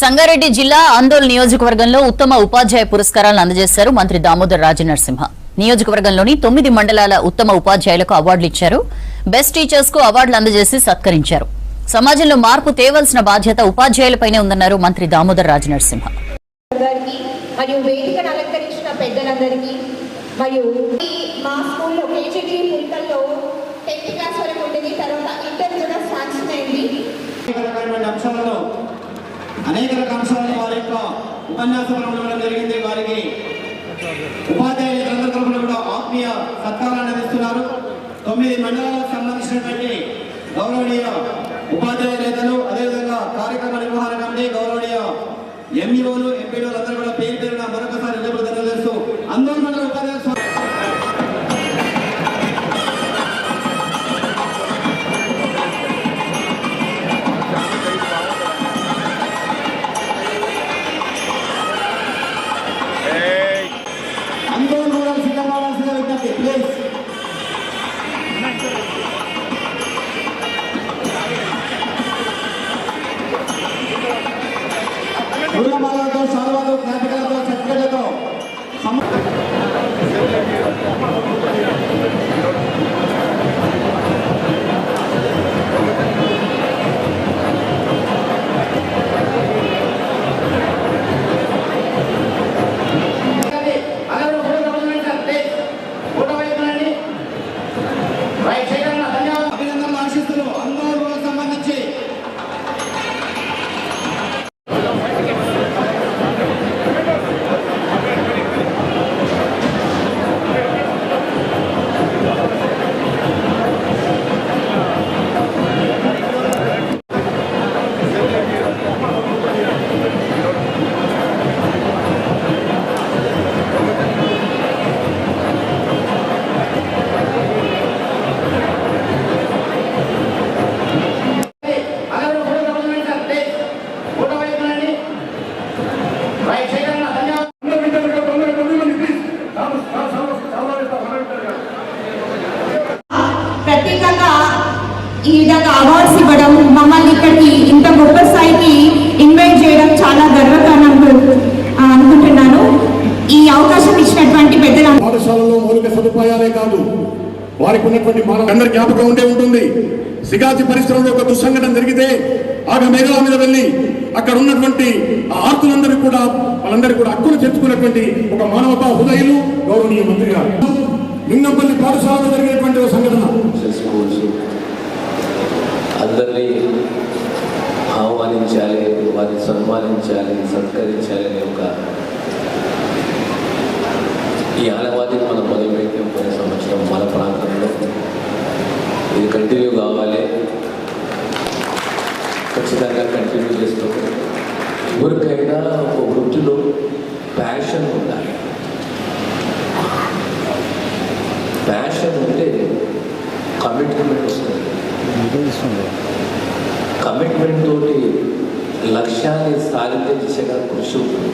సంగారెడ్డి జిల్లా ఆందోళ్ నియోజకవర్గంలో ఉత్తమ ఉపాధ్యాయ పురస్కారాలను అందజేశారు మంత్రి దామోదర్ రాజనరసింహ. నియోజకవర్గంలోని తొమ్మిది మండలాల ఉత్తమ ఉపాధ్యాయులకు అవార్డులు ఇచ్చారు. బెస్ట్ టీచర్స్కు అవార్డులు అందజేసి సత్కరించారు. సమాజంలో మార్పు తేవలసిన బాధ్యత ఉపాధ్యాయులపైనే ఉందన్నారు మంత్రి దామోదర్ రాజనరసింహ. గారికి మరియు వేదికను అలంకరించిన పెద్దలందరికీ మరియు ఈ మా స్కూల్లో కేజీటీ పుల్కల్లో టెన్త్ క్లాస్ వరకు ఉండేది తర్వాత ఇంటర్ కూడా శాంక్షన్ అయింది అనేక రకమైన అంశాలను అనేక రకాల అంశాలను వారి యొక్క ఉపన్యాసంలో ఉండడం జరిగింది. వారికి ఉపాధ్యాయులందరి కూడా ఆత్మీయ సత్కారాన్ని అందిస్తున్నారు. తొమ్మిది మండలాలకు సంబంధించినటువంటి గౌరవనీయ ఉపాధ్యాయ నేతలు అదేవిధంగా కార్యక్రమ నిర్వహణ కమిటీ గౌరవనీయ ఎంఈఓలు ఎంపీలు అందరూ కూడా పేరు పేరున మరొక Salvador Gabriel. అందరి జ్ఞాపకం ఉండే ఉంటుంది. సిగాచి పరిశ్రమలో ఒక దుస్సంఘటన జరిగితే ఆగ మేఘాల మీద వెళ్ళి అక్కడ ఉన్నటువంటి ఆ ఆర్తులందరూ కూడా వాళ్ళందరూ కూడా హక్కులు తెచ్చుకున్నటువంటి ఒక మానవతా హృదయులు గౌరవనీయ మంత్రి గారు. లింగంపల్లి పాఠశాలలో జరిగినటువంటి ఒక సంఘటన. అందరినీ ఆహ్వానించాలి వారిని సన్మానించాలి సత్కరించాలి అనే ఒక ఈ ఆనవాదిని మనం మొదలుపెట్టాం కొన్ని సంవత్సరం మన ప్రాంతంలో కంటిన్యూ కావాలి. ఖచ్చితంగా కంటిన్యూ చేసుకోవాలి. ఎవరికైనా ఒక వృత్తిలో ప్యాషన్ ఉండాలి. ప్యాషన్ ఉంటే కమిట్మెంట్ వస్తుంది. కమిట్మెంట్ తోటి లక్ష్యాన్ని సాధించే దిశగా కృషి ఉంటుంది.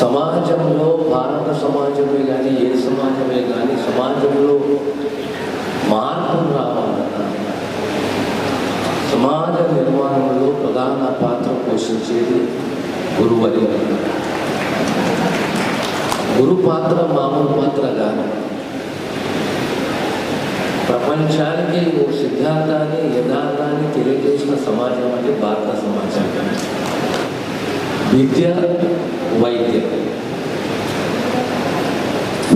సమాజంలో భారత సమాజమే కానీ ఏ సమాజమే కానీ సమాజంలో మార్పు రావాలన్నా సమాజ నిర్మాణంలో ప్రధాన పాత్ర పోషించేది గురువరి. గురు పాత్ర మామూలు పాత్ర కాదు. ప్రపంచానికి ఓ సిద్ధాంతాన్ని యథార్థాన్ని తెలియజేసిన సమాజం అంటే భారత సమాజం. విద్య వైద్యం.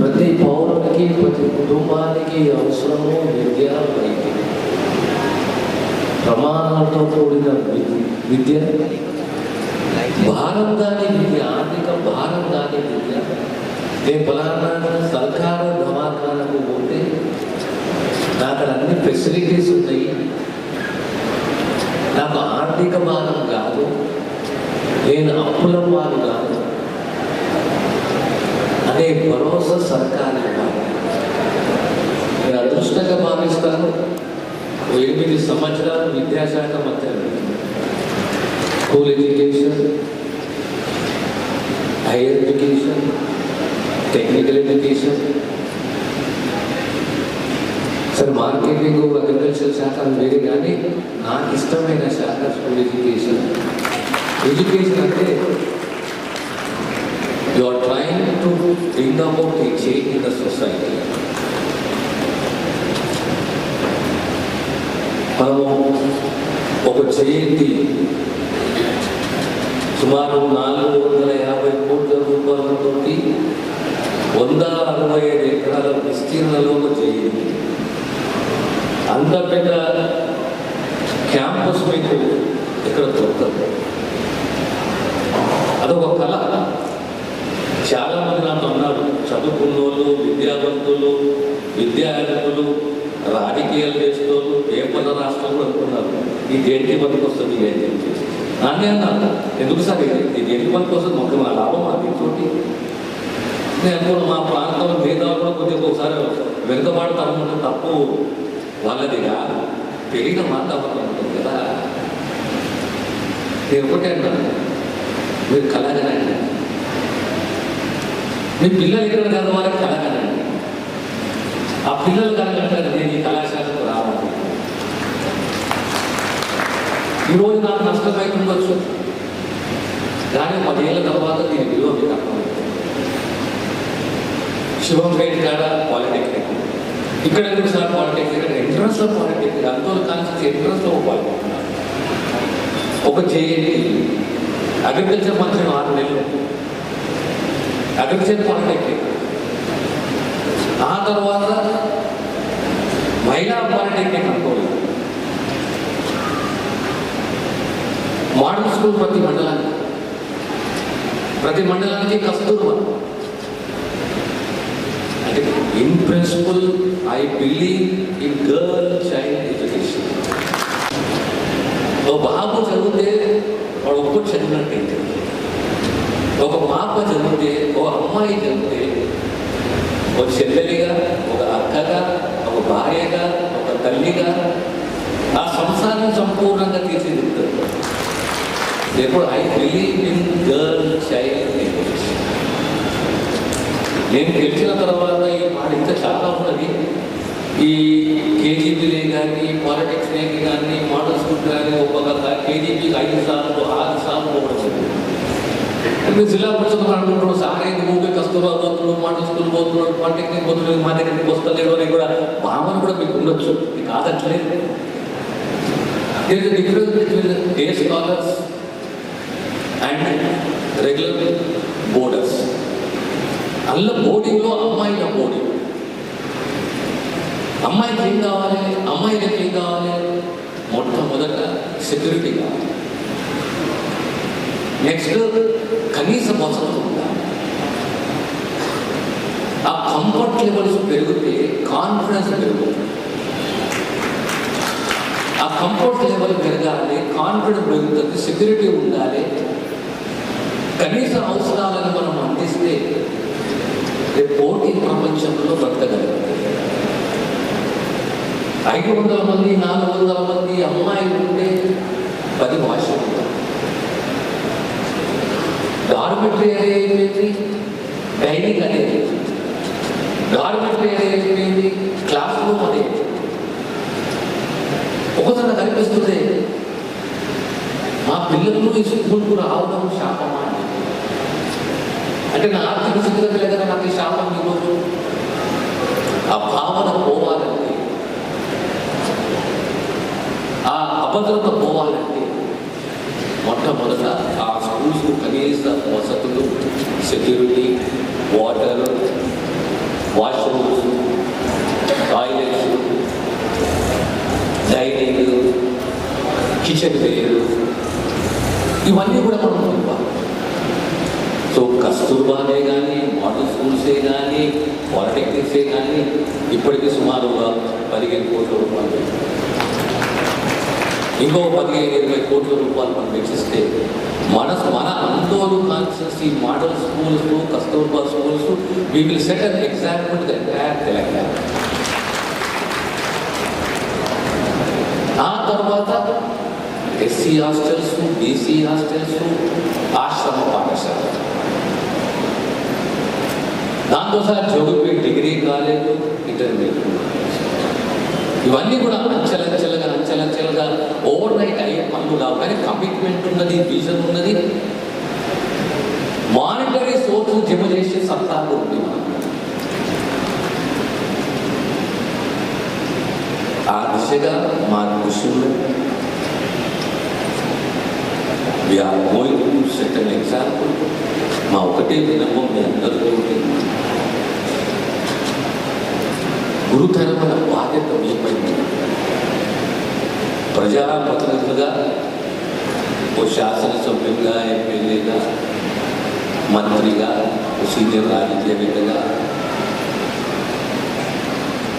ప్రతి పౌరునికి ప్రతి కుటుంబానికి అవసరము విద్య వైద్యం. ప్రమాణాలతో కూడిన విద్య భారం కాని విద్య ఆర్థిక భారం కాని విద్య. నేను ఫలానా సర్కారు దవాఖానకు పోతే నాకు అన్ని ఫెసిలిటీస్ ఉన్నాయి. నాకు ఆర్థిక భారం కాదు. నేను అప్పుల వారు కాదు. అనే భరోసా సర్కారు కాదు ఓ ఎనిమిది సంవత్సరాలు విద్యాశాఖ మంత్రి school education higher education technical education సరే మార్కెటింగ్ అగ్రికల్చర్ శాఖ అది వేరే కానీ నాకు ఇష్టమైన శాఖ స్కూల్ ఎడ్యుకేషన్ ఎడ్యుకేషన్ అంటే you are trying to bring about a change in the society మనము ఒక జయంతి సుమారు నాలుగు వందల యాభై కోట్ల రూపాయలతో వంద అరవై ఐదు ఎకరాల విస్తీర్ణలో ఒక జయంతి. అంత పెద్ద క్యాంపస్ మీకు ఇక్కడ దొరుకుతుంది. అదొక కళ. చాలామంది నాతో అన్నారు చదువుకున్న వాళ్ళు విద్యావంతులు విద్యార్థులు రాజకీయాలు చేసేవాళ్ళు పేపర్ల రాష్ట్రంలో అనుకున్నారు. ఈ దేనికి పనికి వస్తుంది అని చెప్పి నాన్నే అన్నారు. ఎందుకు సార్ ఇది? దేనికి పనికి వస్తుంది మా లాభం మా దీంతోటి నేను అనుకున్న మా ప్రాంతంలో మిగతా కూడా కొద్దిగా ఒకసారి వెనుకబాడుతాను తప్పు వాళ్ళదిగా పెరిగిన వాతావరణం ఉంటుంది కదా. నేను ఒకటే అంటాను మీరు కలగనండి మీ పిల్లలు ఎక్కడ వారికి కలగనండి ఆ పిల్లలు కలగంటారు నేను ఈ కళాశాలకు రావాలి ఈరోజు నాకు నష్టమై ఉండొచ్చు కానీ పదేళ్ళ తర్వాత దీని విలువ మీకు అర్థమవుతుంది శివంపేట కాడ పాలిటెక్నిక్. ఇక్కడ ఎందుకు సార్ పాలిటెక్నిక్? ఇక్కడ ఎంట్రన్స్లో పాలిటెక్నిక్. అంతో కాన్సెప్ట్ ఎంట్రన్స్లో పాలిటెక్నిక్. ఒక జేఏడి. అగ్రికల్చర్ మంత్రి ఆరు నెలలు. Agriculture polytechnic. ఆ తర్వాత మహిళా పాలిటెక్నిక్ అనుకోలేదు మోడల్ స్కూల్ ప్రతి మండలానికి ప్రతి మండలానికి కస్తూర్బా అంటే in principle I believe in girl child education ఓ బాబు చదివితే వాడు ఒక్క చదివినట్టయితే ఒక పాప చదివితే ఓ అమ్మాయి చదివితే ఒక చెల్లెలిగా ఒక అక్కగా ఒక భార్యగా ఒక తల్లిగా ఆ సంసారం సంపూర్ణంగా తీర్చిదిద్దుతారు Therefore, I believe in girl child education నేను గెలిచిన తర్వాత ఈ మాట ఇంకా చాలా ఉన్నది. ఈ కేజీపీలే కానీ పాలిటిక్స్లే కానీ మోడల్ స్కూల్ కానీ ఒక కథ కేజీపీకి ఐదు సార్లు ఆరు సార్లు పోవడం అంటే జిల్లా పరిషత్ అనుకుంటున్నాడు సార్ ఎందుకు ఊపి కస్తూరా పోతున్నాడు మోడల్ స్కూల్ పోతున్నాడు పాలిటెక్నిక్ పోతున్నాడు మా దగ్గరికి వస్తలేడు అని కూడా భావన కూడా మీకు ఉండొచ్చు. ఇది కాదట్లేదు difference between day scholars and regular boarders అల్ల బోర్డింగ్లో అమ్మాయిల బోర్డింగ్ అమ్మాయికి ఏం కావాలి అమ్మాయిలకి ఏం కావాలి మొట్టమొదట సెక్యూరిటీ కావాలి నెక్స్ట్ కనీస వసతులు ఉండాలి ఆ కంఫర్ట్ లెవెల్స్ పెరిగితే కాన్ఫిడెన్స్ పెరుగుతుంది ఆ కంఫర్ట్ లెవెల్ పెరగాలి కాన్ఫిడెన్స్ పెరుగుతుంది సెక్యూరిటీ ఉండాలి కనీస అవసరాలను మనం అందిస్తే రేపు పోటీ ప్రపంచంలో బ్రతకగలం ఐదు వందల మంది నాలుగు వందల మంది అమ్మాయిలు ఉంటే పది భాషలు గార్మెంట్ ఏరియా అనేది డైనింగ్ అనేది గార్మెంట్ ఏరియా అయిపోయింది క్లాస్ రూమ్ అనేది ఒకసారి కనిపిస్తుంది మా పిల్లలు ఈ స్కూల్కు రావడం శాపమా? అంటే నా ఆర్థిక స్థితిగతి లేక నాకు ఈ శాపం ఈరోజు. ఆ భావన పోవాలండి ఆ అభద్రత పోవాలండి మొట్టమొదట ఆ స్కూల్స్ కనీస వసతులు security water washrooms toilets dining kitchen వేరు. ఇవన్నీ కూడా మనం పొందాలి సో కస్తూర్బానే కానీ మోడల్ స్కూల్సే కానీ పాలిటెక్నిక్సే కానీ ఇప్పటికీ సుమారుగా పదిహేను కోట్ల రూపాయలు ఇంకో పదిహేను ఇరవై కోట్ల రూపాయలు మనం వెచ్చిస్తే మన మన అందరూ constituency model schools Kasturba schools we will set an example the entire Telangana. ఆ తర్వాత ఎస్సీ హాస్టల్స్ బీసీ హాస్టల్స్ ఆశ్రమ పాఠశాల దాంతో sir Jogipet degree college intermediate. ఇవన్నీ కూడా అంచెలంచెలుగా అంచెలంచెలుగా ఓవర్ నైట్ అయ్యే పనులు. కావు కానీ కమిట్మెంట్ ఉన్నది విజన్ ఉన్నది. మానిటరీ సోర్స్ జమ చేసే సత్తా ఉంది ఆ దిశగా మా దృశ్యులు we are going to set an example మా ఒకటే వినపం మీ అందరితో గురుతరమైన బాధ్యత మీపై ప్రజాప్రతినిధులుగా ఓ శాసనసభ్యులుగా ఎమ్మెల్యేగా మంత్రిగా ఓ సీనియర్ రాజకీయవేత్తగా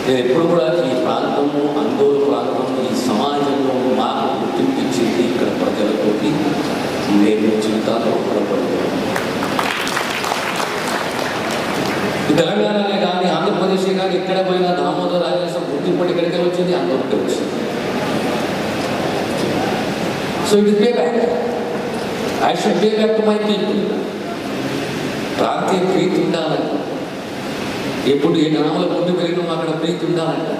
నేను ఎప్పుడు కూడా ఈ ప్రాంతము అందోళన ప్రాంతము ఈ సమాజంలో మాకు గుర్తింపు ఇచ్చింది ఇక్కడ ప్రజలతోటి నేను జీవితాల్లో పొరపడుతున్నాను ఈ తెలంగాణనే కానీ ఆంధ్రప్రదేశ్ కానీ ఎక్కడ పోయినా దామోదర రాజేశం గుర్తింపు ఎక్కడికి వచ్చింది అందరికీ వచ్చింది. So it is pay back I should pay back to my people ప్రాంతీయ ప్రీతి ఉండాలంట. ఎప్పుడు ఏ గ్రామాల ముందు పెరిగినా అక్కడ ప్రీతి ఉండాలంట.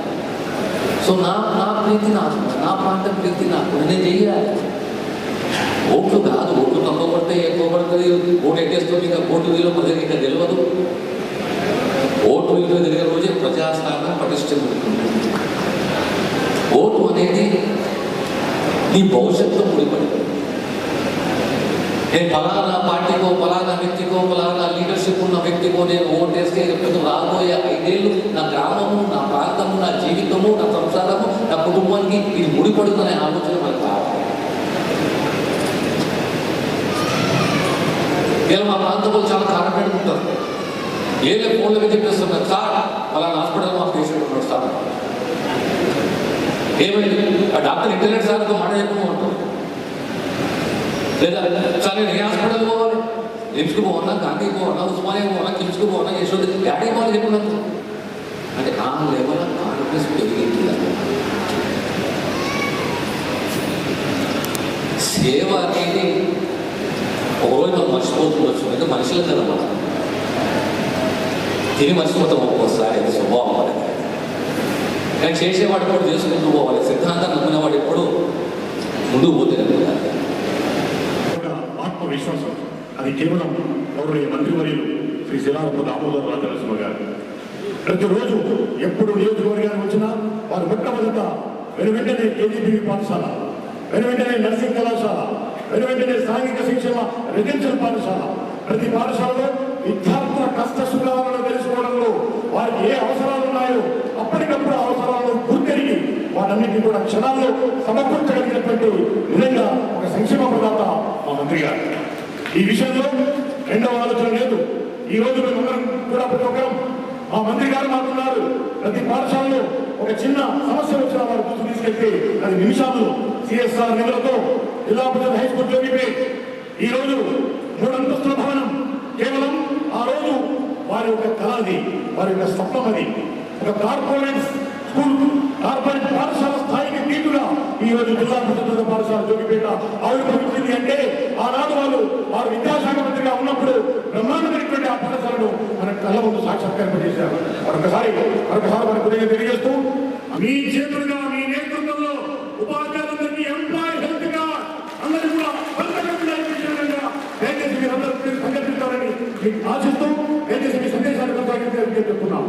సో నా నా ప్రీతి నాకు నా ప్రాంతం ప్రీతి నాకు. నేను చేయాలి. ఓట్లు కాదు ఓట్లు తక్కువ పడితే ఎక్కువ పడుతుంది ఓటు ఎట్టేస్తుంది ఇంకా కోర్టు వీళ్ళు ఇంకా తెలియదు. ఓటు విలువ జరిగే రోజే ప్రజాస్వామ్యం పటిష్టం ఓటు అనేది నీ భవిష్యత్తులో ముడిపడి. నేను ఫలానా పార్టీకో ఫలానా వ్యక్తికో ఫలానా లీడర్షిప్ ఉన్న వ్యక్తికో నేను ఓటేస్తే రేపు రాబోయే ఐదేళ్ళు నా గ్రామము నా ప్రాంతము నా జీవితము నా సంసారము నా కుటుంబానికి ఇది ముడిపడుతుందనే ఆలోచన మనకు కావాలి మా ప్రాంతంలో చాలా కారణపడి ఏదో ఫోన్లకి చెప్పేస్తున్నారు సార్ ఫలానా హాస్పిటల్ మా పేషెంట్ ఉన్నాడు సార్. ఏమైంది ఆ డాక్టర్ ఇంటర్నెట్ సార్తో మాట చెప్పకుండా లేదా సార్ నేను ఏ హాస్పిటల్ పోవాలి? లిమ్స్కి పోవాలా? గాంధీ పోవాలా? ఉస్మానియా పోవాలా? కిమ్స్కి పోవాలా? యశోద్ డాడీ పోవాలి? చెప్పినట్టు అంటే ఆ లెవెల్ కాన్ఫిడెన్స్ పెరిగింది. సేవ అనేది ఒకరోజు మర్చిపోతుండొచ్చు అంటే మనుషులు కదా మనం తిని మర్చిపోతాం ఒక్కోసారి అది స్వభావం మనకి కానీ చేసేవాడు కూడా చేసుకుంటూ పోవాలి. సిద్ధాంతం నమ్మినవాడు ఎప్పుడు ముందుకు పోతే ఆత్మవిశ్వాసం. అది కేవలం గౌరవ మంత్రివర్యులు శ్రీ శిలారప్ప దామోదర్ రాజనరసింహ గారు. ప్రతిరోజు ఎప్పుడు నియోజకవర్గానికి వచ్చినా వారు మొట్టమొదట వెను వెంటనే కేజీబీ పాఠశాల వెను వెంటనే నర్సింగ్ కళాశాల వెను వెంటనే సాంఘిక శిక్షణ రెసిడెన్షియల్ పాఠశాల. ప్రతి పాఠశాలలో విద్యార్థుల కష్ట సుఖాలను తెలుసుకోవడంలో వారికి ఏ అవసరాలు ఉన్నాయో అప్పటికప్పుడు అవసరాలను గుర్తెరిగి వాటన్నిటిని కూడా క్షణాల్లో సమకూర్చగలిగినటువంటి నిజంగా ఒక సంక్షేమ ప్రదాత మా మంత్రి గారు. ఈ విషయంలో రెండవ ఆలోచన లేదు. ఈ రోజు మేమందరం కూడా ప్రతి ఒక్కరం మా మంత్రి గారు మాకున్నారు. ప్రతి పాఠశాలలో ఒక చిన్న సమస్య వచ్చిన వారు గుర్తు తీసుకెళ్తే అది నిమిషాల్లో సిఎస్ఆర్ నిధులతో జిల్లా పరిషత్ హై స్కూల్ జోగిపేట్ ఈ రోజు మూడు అంతస్తుల భవనం కేవలం ఆ రోజు వారి యొక్క కళ అది వారి యొక్క స్వప్నం అది ఒక కార్పొరేట్ స్కూల్ కార్పొరేట్ పాఠశాల స్థాయికి దీటుగా ఈ రోజు జిల్లా పరిషత్ పాఠశాల జోగిపేట ఆవిర్భవించింది. అంటే ఆనాడు వాళ్ళు వారు విద్యాశాఖ మంత్రిగా ఉన్నప్పుడు బ్రహ్మాండమైనటువంటి ఆ పాఠశాలను మన కళ్ళ ముందు సాక్షాత్కరింపజేశారు మరొకసారి మరొకసారి మన గురించి తెలియజేస్తూ మీ చేతులుగా మీ నేతృత్వంలో సంకల్పిస్తారని మీకు చెప్తున్నాం